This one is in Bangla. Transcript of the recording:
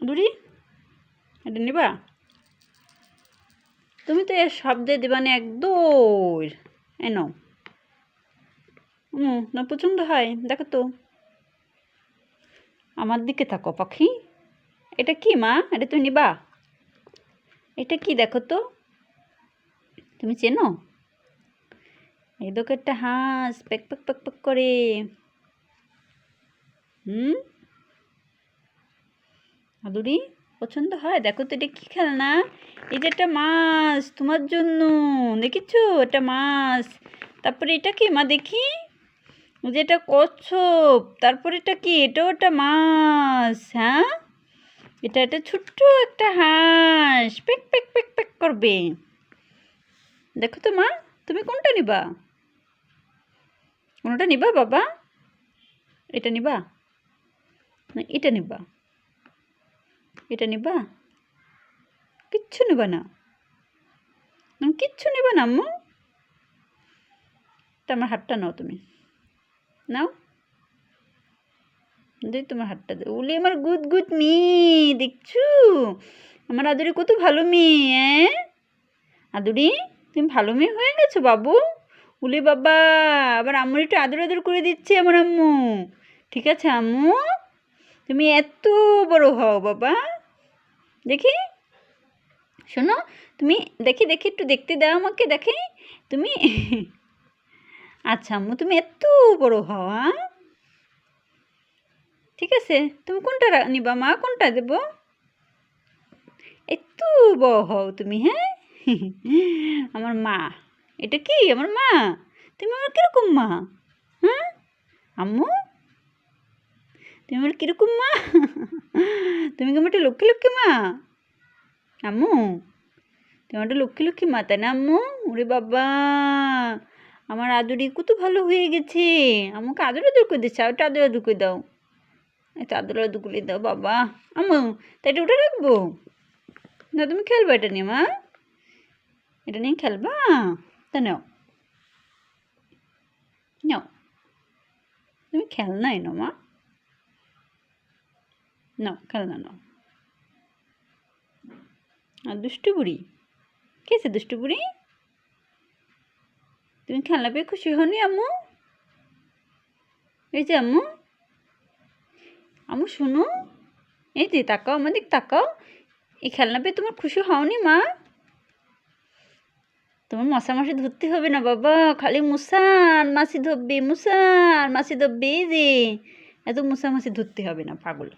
দুরি? এটা নিবা? তুমি তো এর শব্দে দিবানে এক দৌড় এন হুম না পছন্দ হয়, দেখো তো। আমার দিকে থাকো পাখি। এটা কি মা? এটা তুমি নিবা? এটা কি দেখো তো? তুমি চেনো? এই একটা হাঁস পেক পেক পেক পেক করে। হুম? আদুরি পছন্দ হয়? দেখো তো এটা কি খেলনা? এই যে একটা মাছ, তোমার জন্য। দেখেছ? এটা মাছ। তারপরে এটা কি? মা, দেখি। ওই যে এটা কচ্ছপ। তারপরে এটা কি? এটাও একটা মাছ হ্যাঁ? এটা একটা ছোট্ট একটা হাঁস। পেক পেক পেক পেক করবে। দেখো তো, মা, তুমি কোনটা নিবা? কোনটা নিবা, বাবা? এটা নিবা? না, এটা নিবা? এটা নিবা? কিচ্ছু নিবা না। কিচ্ছু নিবা না, আম্মু। তা আমার হাতটা নাও তুমি। নাও। দিই তোমার হাতটা দে। ওলে আমার গুদ গুদ মেয়ে, দেখছু? আমার আদুরি কত ভালো মেয়ে হ্যাঁ আদুরি, তুমি ভালো মেয়ে হয়ে গেছো, বাবু। উলি বাবা, আবার আম্মুর একটু আদর আদর করে দিচ্ছে আমার আম্মু। ঠিক আছে, আম্মু? তুমি এত বড় হও, বাবা। দেখি। শোনো, তুমি দেখি দেখি, একটু দেখতে দাও আমাকে, দেখি। তুমি আচ্ছা আম্মু, তুমি এত বড় হও হ্যাঁ ঠিক আছে, তুমি কোনটা নিবা? মা কোনটা দেব? একটু বড় হও তুমি হ্যাঁ? আমার মা। এটা কি? আমার মা? তুমি আমার কীরকম মা? হ্যাঁ? আম্মু? তুমি আমার কীরকম মা? তুমি কি আমার লক্ষ্মী লক্ষ্মী মা? আম্মু, তুমি একটা লক্ষ্মী লক্ষ্মী মা? তাই না আম্মু? ওরে বাবা, আমার আদুরি কত ভালো হয়ে গেছে। আমাকে আদর আদর করে দিচ্ছে আর আদর আদর করে দাও। একটু আদর আদর করে দাও, বাবা। আম্মু তাই এটা উঠে রাখব? না, তুমি খেলবা এটা নিয়ে মা। এটা নিয়ে খেলবা? তা নাও। নাও। তুমি খেলনা এনো মা। নাও খেলনা নাও আর দুষ্টু বুড়ি? কে আছে দুষ্টু বুড়ি? তুমি খেলনা পেয়ে খুশি হনি আম্মু? এই যে আম্মু। আম্মু, শোনো। এই যে তাকাও আমাদের তাকাও। এই খেলনা পেয়ে তোমার খুশি হওনি, মা? তোমার মশা মাসি ধরতে হবে না, বাবা। খালি আর মাসি ধরবে আর মাসি ধরবে, এই যে। এত মশা মাসি ধরতে হবে না, পাগল।